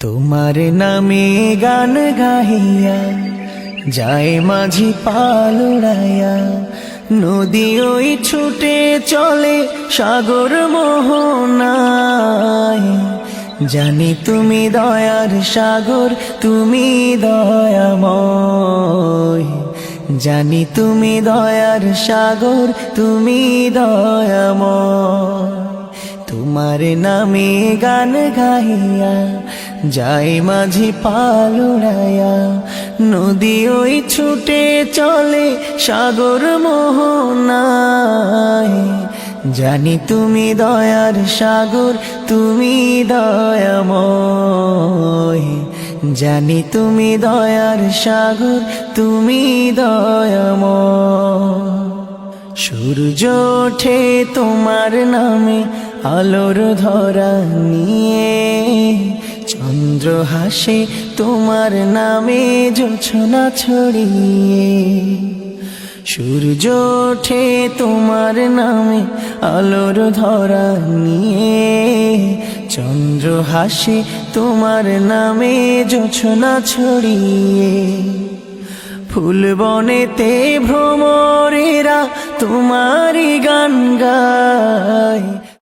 তোমার নামে গান গাহিয়া, যায় মাঝি পালুড়াইয়া নদী ওই ছুটে চলে সাগর মোহনায়। জানি তুমি দয়ার সাগর, তুমি দয়াময়। জানি তুমি দয়ার সাগর, তুমি দয়াময়। তোমার নামে গান গাইয়া যাই মাঝি পালুড়াইয়া নদী ওই ছুটে চলে সাগর মোহনায়। জানি তুমি দয়ার সাগর, তুমি দয়াময়। জানি তুমি দয়ার সাগর, তুমি দয়াময়। সূর্য ওঠে তোমার নামে আলোর ধরা নিয়ে চন্দ্র হাসে তোমার নামে জোছনা ছড়িয়ে। সূর্য ওঠে তোমার নামে আলোর ধরা নিয়ে। চন্দ্র হাসে তোমার নামে জোছনা ছড়িয়ে। ফুল বনেতে ভ্রমরেরা তোমারই গান গায়।